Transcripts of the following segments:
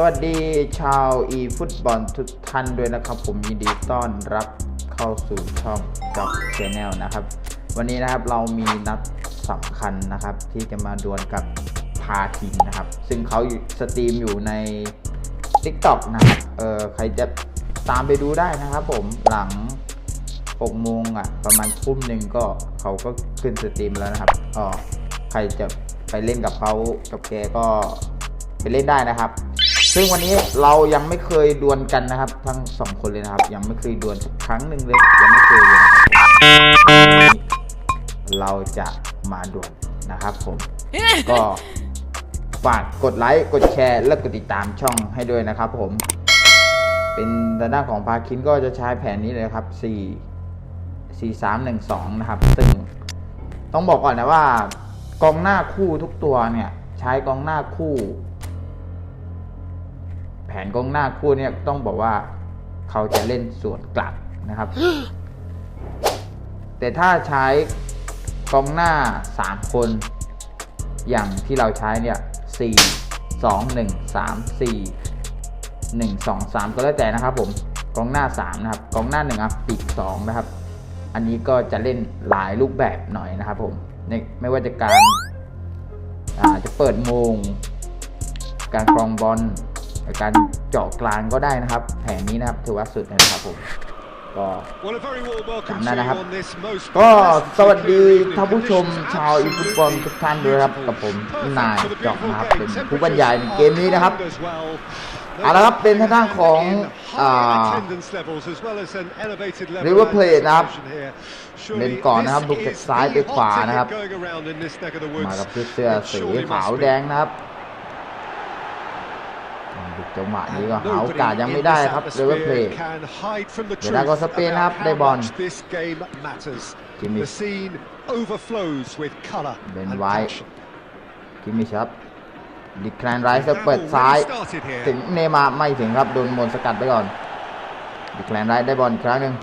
สวัสดีชาวอีฟุตบอลทุกท่านด้วยนะครับ ผมยินดีต้อนรับเข้าสู่ช่องกับชแนลนะครับ วันนี้นะครับเรามีนัดสำคัญนะครับ ที่จะมาดวลกับพาทินนะครับ ซึ่งเขาสตรีมอยู่ใน TikTok นะครับเออใครจะตามไปดูได้นะครับผมหลัง6โมงอะประมาณทุ่มหนึ่งก็เขาก็ขึ้นสตรีมแล้วนะครับก็ใครจะไปเล่นกับเขากับแกก็ไปเล่นได้นะครับ ซึ่งวันนี้เรายังไม่เคยดวลกันนะครับ ทั้งสองคนเลยนะครับ ยังไม่เคยดวลครั้งหนึ่งเลยยังไม่เคยเลยนะครับเราจะมาดวลนะครับผม ก็ฝากกดไลค์กดแชร์และกดติดตามช่องให้ด้วยนะครับผม เป็นด้านหน้าของพาคินก็จะใช้แผนนี้เลยครับ 4 4 3 1 2 นะครับ ซึ่งต้องบอกก่อนนะว่า กองหน้าคู่ทุกตัวเนี่ย ใช้กองหน้าคู่ แผนกองหน้าคู่เนี่ยต้องบอกว่าเขาจะเล่นสวนกลับนะครับ แต่ถ้าใช้กองหน้า 3 คน อย่างที่เราใช้เนี่ย4 2 1 3 4 1 2 3 ก็แล้วแต่นะครับผมกองหน้า 3 นะครับกองหน้า1อะปีก2นะครับ อันนี้ก็จะเล่นหลายรูปแบบหน่อยนะครับผมไม่ว่าจะการอาจะเปิดโมง การครองบอล การเจาะกลางก็ได้นะครับ แผนนี้นะครับถือว่าสุดเลยนะครับผมก็จำได้นะครับ ก็ก็สสวัวัสสดีดีท่าท่านนผู้ผู้ชชมมชาชาววอีอีฟุฟุตตบบออลลทุทุกกท่าท่านนด้ด้ววยยคครัรับบกักับบผผมมนานายยเจาะเจาะนะนะคครัรับบเป็เป็นนผู้ผู้บบรรรรยายยายในในเกเกมมนี้นี้นะนะคครัรับบเอาละครับเป็นทางด้านของอ่าริเวอร์เพลย์นะครับเล่เล่นนก่ก่ออนนนะนะคครัรับบบุบุกกจาจากกซ้าซ้ายยไปไปขขวาวานะนะคครัรับบมากับชุดเสื้อสีขาวแดงนะครับบุก จังหวะนี้ก็หาโอกาสยังไม่ได้ครับเลเวอร์เพลย์เดี๋ยวได้ก็สเปนนะครับได้บอลจิมมี่เบเป็นนไว้ไว้คิมมิชครับดิแคลนไรส์เปิดซ้ายถึงเนย์มาร์ไม่ถึงครับโดนมนต์สกัดไปก่อนดิแคลนไรส์ได้บอลอีกครั้งหนึ่ง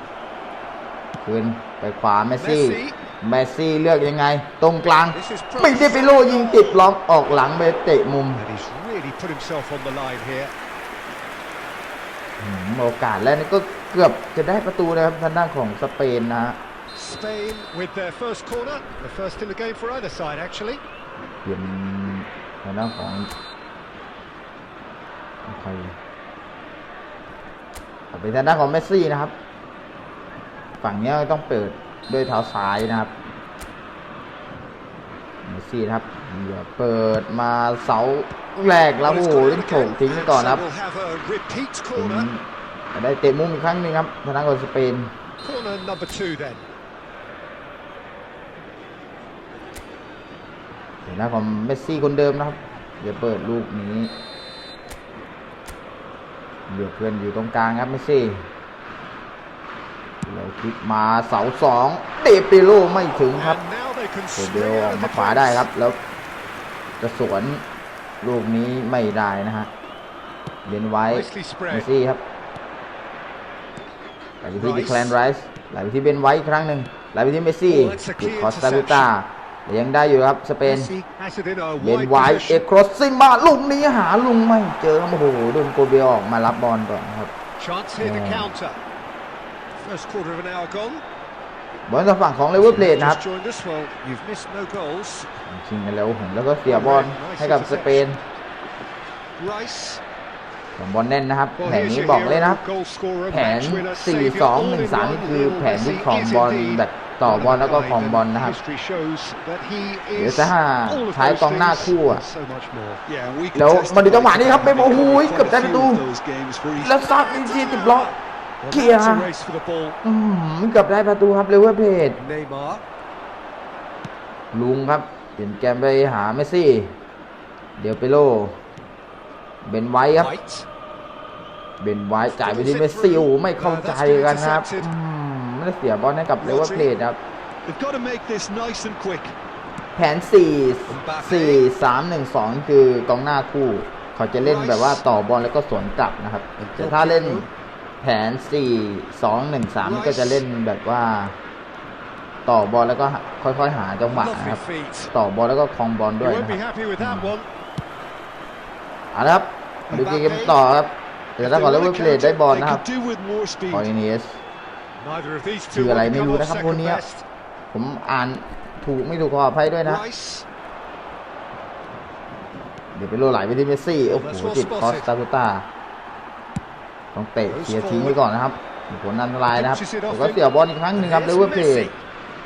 คืนไปขวาเมสซี่เมสซี่เลือกยังไง ตรงกลางไม่ได้ไปโลยิงติดล็อกออกหลังไปเตะมุมอืม โอกาสแล้วนี่ก็เกือบจะได้ประตูนะครับทางด้านของสเปนนะฮะ Spain with their first corner, the first in the game for either side actually. เปลี่ยนทางด้านของใครเอาเป็นทางด้านของเมสซี่นะครับ ฝั่งเนี้ยต้องเปิดด้วยเท้าซ้ายนะครับเมสซี่นะครับเดี๋ยวเปิดมาเสา แรกแล้วโอ้โหเล่นโฉงทิ้งไปก่อนนะครับ So we'll have a repeat เป็น corner. ได้เตะมุมอีกครั้งหนึงครับทางด้านของสเปน Corner number two then. ทางด้านของเมสซี่คนเดิมนะครับเดี๋ยวเปิดลูกนี้เหลือเพื่อนอยู่ตรงกลางครับเมสซี่เราคลิกมาเสาสองเตะปิโลไม่ถึงครับ And now they can โคเบล snare ออก the มาขวาได้ครับ defence. แล้วจะสวน ลูกนี้ไม่ได้นะฮะเลียนไว้ Nicely เม spread. สซี่ครับไหลไปที่ดิแคลนไรส์ไหลไปที่เบนไว้อีกครั้งหนึ่งไหลไปที่เมสซี่ Oh, that's a ติด clear คอสตาลูตายังได้อยู่ครับสเปน Messi has it in a เบน wide ไว้เอ position. ครอสซิมาลูกนี้หาลุงไม่เจอครับโอ้โหโดนโกเบลออกมารับบอลก่อนครับ Chance here to Yeah. counter. First quarter of an hour gone. บอลจากฝั่งของเลเวอร์เพลทนะครับ Just joined us. Well, you've missed no goals. ชิงกันแล้วผมแล้วก็เสียบอลให้กับสเปน Rice. ของบอลแน่นนะครับ Well, แผน here's นี้ your บอกเลยนะครับ hero, goal scorer, แผน match winner, 4 saviour, 2 all in 1 3 one. นี่คือ Lionel แผนที่ Messi ของ is บอล indeed แบบต่อบอลแล้วก็ของบอลนะครับ History shows that he เดี๋ยว is ถ้า all of ใช้ those กองหน้า things คู่อะ and so much more. แล้วมาดูจังหวะนี้ครับเบมโอ้โหเกือบได้ประตูแล้วซัดอีกทีติดบล็อก Well, Kia. that's a race for the ball. อืมเกือบได้ประตูครับเลเวอร์เพลท Neymar. ลุงครับ เปลี่ยนแกมไปหาเมสซี่ เดี๋ยวไปโลเบนไว้ครับ White. เบนไว้จ่ายไปที่เมสซี่โอ้โหไม่เข้าใจกันนะครับอืมไม่ได้เสียบอลให้กับเลเวอร์เพลทครับ They've got to make this nice and quick. แผน 4 4 3 1 2 คือกองหน้าคู่ เขาจะเล่นแบบว่าต่อบอลแล้วก็สวนกลับนะครับ แต่ถ้าเล่นแผน 4 2 1 3นี่ก็จะเล่นแบบว่า ต่อบอลแล้วก็ค่อยๆ หาจังหวะ Lovely นะครับ feet. ต่อบอลแล้วก็คลองบอล You ด้วย won't นะค be รับ happy with that one. เอาละครับดูเกมต่อครับเดี๋ยวถ้าขอเลเวอร์เพลย์ได้บอลนะครับ They could do with more speed. คอร์เนส Neither of these ชื่ two ออะไร want to ไม่ come รู้ off นะครับ second คนเนี้ย best. ผมอ่านถูกไม่ถูกขออภัยด้วยนะ Rice. เดี๋ยวไปโลไหลไปที่เมสซี่ โอ้โหติดคอสตาคุต้า ต้องเตะเคลียร์ทิ้งไว้ก่อนนะครับมีผลอันตรายนะครับผมก็เสียบอลอีกครั้งหนึ่งครับเลเวอร์เพลย์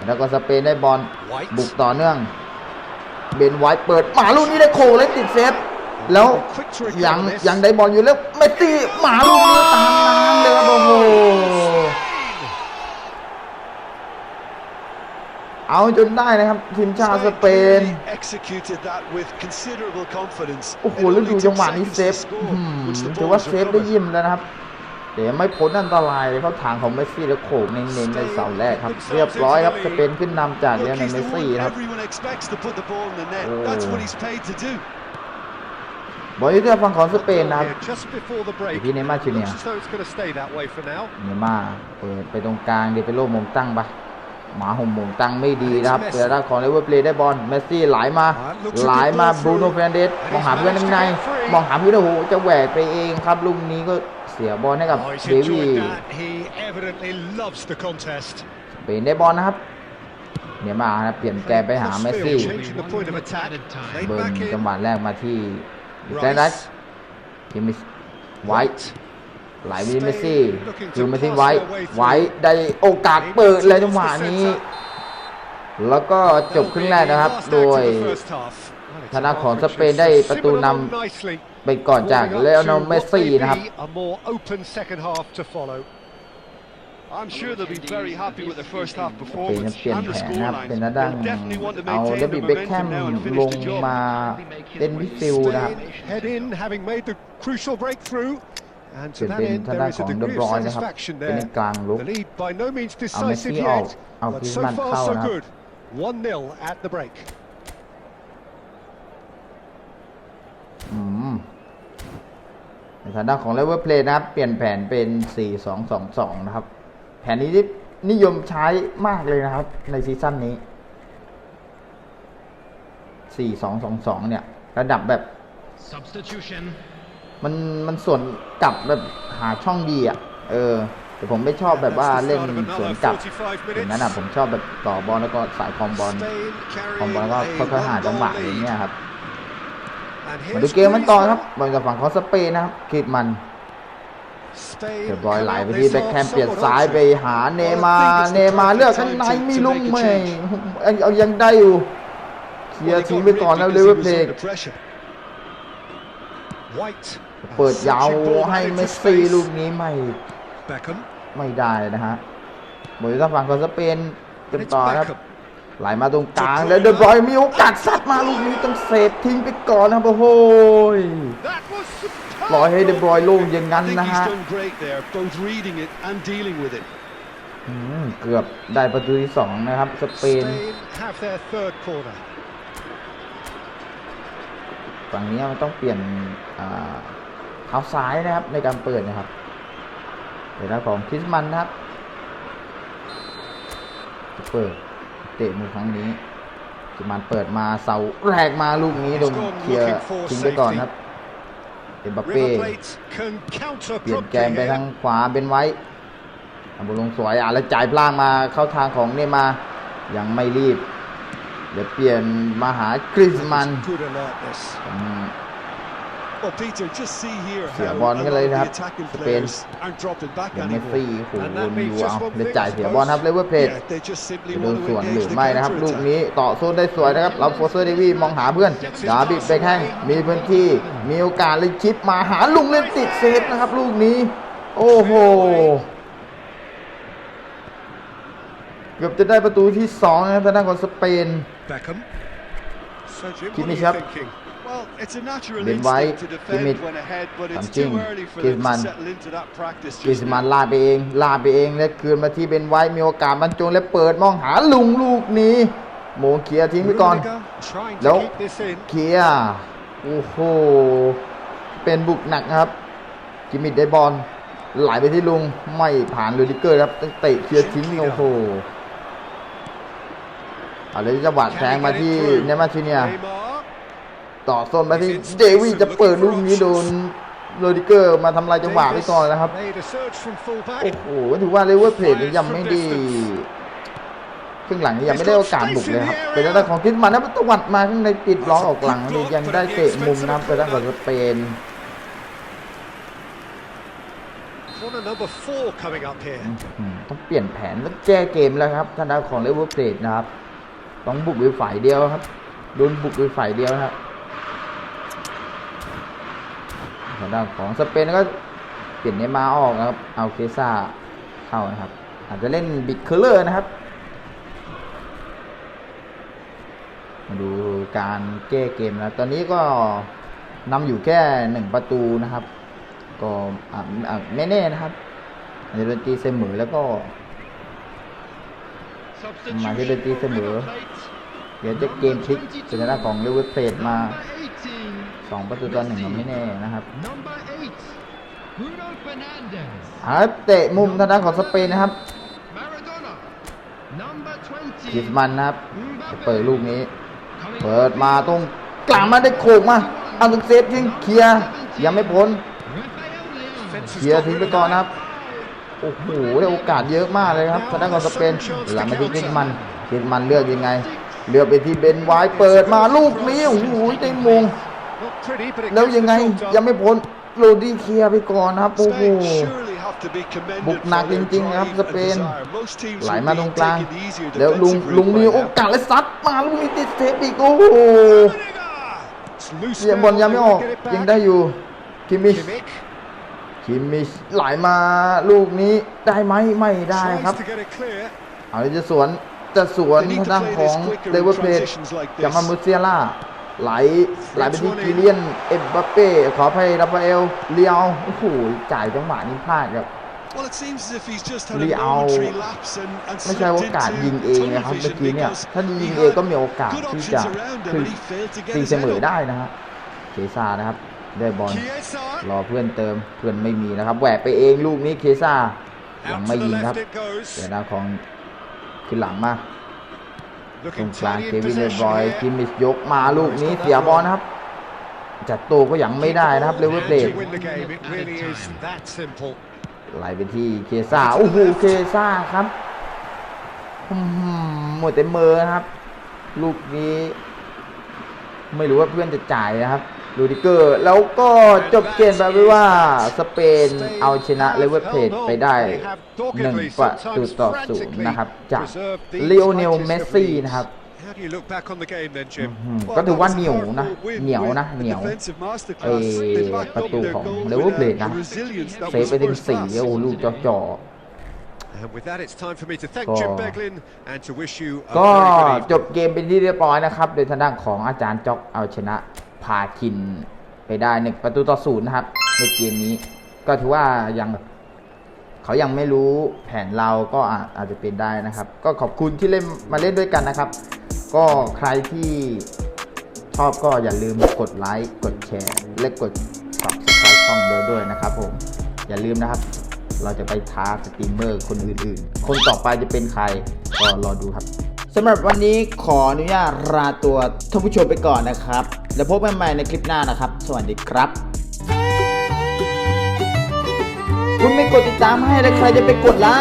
แล้วก็สเปนได้บอล White. บุกต่อเนื่อง เบนไวท์เปิดหมาลูกนี้ได้โคเล่นติดเซฟแล้วยังยังได้บอลอยู่แล้วเมสซี่หมาลูกนี้ตามน้ำเลยครับโอ้โห เอาจนได้นะครับ ทีมชาติสเปน Clearly executed that with considerable confidence. โอ้โห It แล้ว only ดู took จังหวะนี้ seconds เซฟ to score, อื้อหือ which the ถือว่า ball เซ has ฟได้ recovered. เยิ้มแล้วนะครับ เดี๋ยวไม่พ้นอันตรายเลยเข้าทางของเมสซี่แล้วโขกเน้นๆในเสาแรกครับ เรียบร้อยครับสเปนขึ้นนำจากเลีย Look, น he's เม the สซี่ one นะครับ everyone expects to put the ball in the net. Oh. That's what he's paid to do. บอลยูเทอร์ฝั่งของสเปนนะครับ Here, Just before the break. พี่เนย์มาร์จูเนียร์ Looks as though it's going to stay that way for now. เนย์มาร์เปิดไปตรงกลางเดยวไปโลมงตั้งปะ หมาห่มมงตั้งไม่ดีนะครับเดี๋ยวด้านของเลเวอร์เพลย์ได้บอลเมสซี่ไหลมาไหลมาบรูโน่เฟรนเดสมองหาเพื่อนในมองหาเพื่อนโอ้โหจะแหวกไปเองครับลูกนี้ก็เสียบอลให้กับ Oh, he's เดวี่ enjoyed that. He evidently loves the contest. สเปนได้บอลนะครับเนย์มาร์นะครับเปลี่ยนแกนไปหาเมสซี่ Changing the point of attack. Laid เบิร์น back in. จังหวะแรกมาที่แกรนดัส Rice. คิมิสไวท์ ไหลไปที่เมสซี่คืนมาที่ไวท์ไวท์ได้โอกาสเปิดเลยจังหวะนี้ แล้วก็จบครึ่งแรกนะครับ โดยทางด้านของสเปนได้ประตูนำไปก่อนจากเลโอเนลเมสซี่นะครับ A more open second half to follow. I'm sure they'll be very happy with their first half สเปน performance เปลี่ยน and แผ the นนะครับ scoreline. เป็นหน้าด้าน They'll definitely want to เอาเด maintain วิ the ดเบคแคม momentum now and ล finish ง the job. มาเล่นวิดฟิลด์นะครับ Head in, having made the crucial breakthrough. And เป to ลี่ยน that เป็น end, ทางด้าน there is ข a องเด degree บร of อยน์นะครับ satisfaction เป็นใน there. กลางลุก The lead by no means เอาเมส decisive ซี่ออก yet, เอา but คริส so มัน far เข้า so นะครับ good. 1-0 at the break. อืมในฐานะของเลเวอร์เพลย์นะครับ เปลี่ยนแผนเป็น 4-2-2-2 นะครับ แผนนี้นิยมใช้มากเลยนะครับ ในซีซั่นนี้ 4-2-2-2 เนี่ย ระดับแบบ Substitution. มันมันส่วนกลับแบบหาช่องดีอะ เออ แต่ผมไม่ชอบแบบว่าเล่นสวนกลับอย่างนั้นอะผมชอบแบบต่อบอลแล้วก็สายคอมบอล Spain คอมบอล carrying ก็ a ค่อยๆหา one-goal จังหวะอย่าง lead. เงี้ยครับ And มาดู here's เกมมันต่อครับ Griezmann. บอลจากฝั่งของสเปนนะครับกรีดมัน Spain เรียบร้อย come ไหล out ไป this ที่เบค half แคมเปลี่ยน somewhat ซ้ายไป oddsy. หาเนย์มาร์เนย์มาร์เลือกข้างในไม่ลงไม่เอาเอายังได้อยู่เคลีย Well, ร์ they ทิ้ง got ไปก่อน rid แล้ว because เล he เวอร์ was เพลย์ under pressure. White. เปิดยาว Searching ball ให้ back เม into สซี่ space. ลูกนี้ไม่ Beckham. ไม่ได้นะฮะบอลจากฝั่งของสเปนกัน It's ต่อครับ Beckham. ไหลมาตรงกลางแล้วเดบรอยน์มีโอกาสซัดมาลูกนี้ต้องเซฟทิ้งไปก่อนนะครับโอ้โห That was superb. ปล่อยให้เดบรอยน์โล่งอย่างนั้น I think นะ he's ฮะ done great there, both reading it and dealing with it. อืมเกือบได้ประตูที่สองนะครับสเปน Spain have their third corner. ฝั่งนี้มันต้องเปลี่ยนอ่า เท้าซ้ายนะครับในการเปิดนะครับเดี๋ยวนะของคริสมันนะครับจะเปิดเตะมือครั้งนี้คริสมันเปิดมาเสาแรกมาลูกนี้โดนเคลียร์ทิ้งไปก่อนครับเอ็มบัปเป้ River Plate can counter เปลี่ยนแกน promptly ไปทาง here. ขวาเป็นไว้อับุลงสวยอะแล้วจ่ายพลางมาเข้าทางของเนย์มาร์ยังไม่รีบ เดี๋ยวเปลี่ยนมาหากริสมัน เสีย how บอล a กัน lot เลย of นะค the รับ attacking สเปน players aren't dropping back ยังเมส anymore. ซี่โห And that วนอยู่ means just เอา one เดี๋ยว thing, จ่าย I เสียบอลครับเลเวอร์เพล Yeah, they just simply จะโดน want ส่ to วนหรือ engage the ไม่นะครับ ลูก counter-attack. นี้ต่อโซนได้สวยนะครับเราโฟเซอร์เดวี่มองหาเพื่อนดาบิดไปแข้งมีพื้นที่มีโอกาสเลยชิปมาหาลุงเล่นติดเซฟนะครับ ลูกนี้ โอ้โหเกือบจะได้ประตูที่สองนะครับทางด้านของสเปน Beckham. So Jim, Give what me are you shot. thinking? Well, it's a natural Ben White, instinct to give me defend when ahead, but it's something. too early for them Griezmann. to settle into that practice กริ just สมัน now. ลากไปเองลากไปเองแล้วคืนมาที่เบนไว้มีโอกาสบรรจงและเปิดมองหาลุงลูกนี้โมงเคลียร์ทิ้งไปก่อน Rudiger trying to Nope. keep this in. เคลียร์โอ้โหเป็นบุกหนักนะครับ กิมมิดได้บอลไหลไปที่ลุงไม่ผ่านลูดิเกอร์ครับต้องเตะเคลียร์ทิ้งโอ้โหเอาเลยจังหวะแทงมาที่เนมาร์ชิเนีย Neymar. ต่อส้นมาที่เดวี่จะเปิดลูกนี้โดนโรดิเกอร์มาทำลายจังหวะไปก่อนนะครับ Made a surge from full โอ้ back. โหถือว่าเลเวอร์เพลทยังไม่ดีครึ่งหลังนี่ยังไม่ได้โอกาสบุกเลยครับเป็นด้านของคิดมันนะตวัดมาข้างในติดล้อออกหลังนี่ยังได้เตะมุมนะครับไปด้านของสเปน Corner number four coming up here. อืมต้องเปลี่ยนแผนต้องแก้เกมแล้วครับทางด้านของเลเวอร์เพลทนะครับ ต้องบุกด้วยฝ่ายเดียวครับ โดนบุกด้วยฝ่ายเดียวนะครับ ทางด้านของสเปนก็เปลี่ยนเนย์มาร์ออกนะครับเอาเคซ่าเข้านะครับ อาจจะเล่นบิดเคอร์เลอร์นะครับ มาดูการแก้เกมแล้วตอนนี้ก็นำอยู่แค่หนึ่งประตูนะครับ ก็อะอะไม่แน่นะครับอาจจะโดนตีเสมอแล้วก็ Substitution Mà cái bên kia sẽ for River mở. Plate. เดี๋ยวจะเกมพลิกเป็นหน้านของเลเวอร์เพลทมา Number 18. สองประตูต่อหนึ่งก็ไม่แน่นะครับ Number 8. Bruno Fernandes. หาเตะมุมทางด้านของสเปนนะครับ Maradona. Number กริส 20. มันนะครับจะเปิดลูกนี้ Coming เปิดมาตรงกลางมาได้โขกมาเอาตรงเซฟยิงเคลียร์ยังไม่พ้น Rafael Leão. Defence เคลียร์ทิ้งไปก่อนนะครับโอ้โหได้โอกาสเยอะมากเลยครับทางด้านของสเปนหลังมาที่กริสมันกริสมันเลือกยังไงเลือกไปที่เบนไวท์เปิดมาลูกนี้โอ้โหได้มง Not pretty, but it แล้ว gets ยังไง the job done. ยังไม่พ้นโรดี้เคลียร์ไปก่อนนะครับโอ้โห Spain surely have to be commended บุกหนัก for their จริงๆครับ drive ส and เปน desire. Most teams ไหล will มา be ตรงกลาง taking the easier แล้วลุง defensive ลุง route มี by โอ now. กาสและซัดมาลุงมีติดเซฟอีกโอ้โห It's loose เสีย now, บอลยังไม่ออก they'll get it ยัง back. ได้อยู่คิมิช Kimmich คิมิชไหลมาลูกนี้ได้ไหมไม่ได้ครับ tries to get it clear. เอาเลยจะสวนจะสวน They need ทาง to ด้าน play ของ this quicker เล in เวอร์เพลท transitions like จากมา this. มูเซียล่า ไหลไหลไปที่กิเลียนเอ็มบัปเป้ขออภัยราฟาเอลเลียวโอ้โหจ่ายจังหวะนี้พลาดครับ Well, it seems as if he's just had a Liao momentary lapse and, and ไม่ใช่ slipped โอกาส into ยิงเองนะครับ tunnel เมื่อ vision กี้เนี่ย because ถ้ายิง he เอง had ก็มีโอกาส good ที่ options จะ around him, ขึ้น but he failed to get ตี his เสม head อ on. ได้นะฮะเคซ่านะครับได้บอล Chiesa รอเพื่อนเติมเพื่อนไม่มีนะครับแหวกไปเองลูกนี้เคซ่ายัง out ไม่ to ยิ the งครับ left it goes. เดี๋ยวนะของขึ้นหลังมา ตรง Looking กลาง tidy เค in วินเดบ possession รอย here. คิมมิชยกมาลูกนี้เสียบอลนะครับ จัดโตก็ยังไม่ได้นะครับเลเวอร์เพล And ท to win the game, it really is that simple. ไหลไปที่เคซ่าโอ้โหเคซ่าครับอืมหมดเต็มมือนะครับ ลูกนี้ ไม่รู้ว่าเพื่อนจะจ่ายนะครับ ลูดิเกอร์ แล้วก็จบเกมไปด้วยว่าสเปนเอาชนะเลเวอร์เพลทไปได้หนึ่งประตูต่อศูนย์นะครับ จากเลโอเนลเมสซี่นะครับ How do you look back on the game then, Jim? อืมก็ถือว่าเหนียวนะ เหนียวนะ เหนียว Defensive เอ้ masterclass. They backed ประ up ตู their ของ goals เลเวอร์เพลท without นะ the resilience that เซฟ was ไปถึง first สี่ class. โอ้โหลูกจ่อ And with that, it's time for me to thank ก็ Jim Beglin and to wish you a ๆก็ very good จ evening. บเกมเป็นที่เรียบร้อยนะครับ โดยทางด้านของอาจารย์จ็อกเอาชนะพาคินไปได้หนึ่งประตูต่อศูนย์นะครับ ในเกมนี้ ก็ถือว่ายังเขายังไม่รู้แผนเราก็อาจจะเป็นได้นะครับ ก็ขอบคุณที่เล่นมาเล่นด้วยกันนะครับ ก็ใครที่ชอบก็อย่าลืมกดไลค์กดแชร์และกด subscribe ช่องเราด้วยนะครับผมอย่าลืมนะครับ เราจะไปท้าสตรีมเมอร์คนอื่นๆ คนต่อไปจะเป็นใครก็รอดูครับ สำหรับวันนี้ขออนุญาตลาตัวท่านผู้ชมไปก่อนนะครับ แล้วพบกันใหม่ในคลิปหน้านะครับ สวัสดีครับ คุณไม่กดติดตามให้แล้วใครจะไปกดล่ะ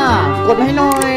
กดให้หน่อย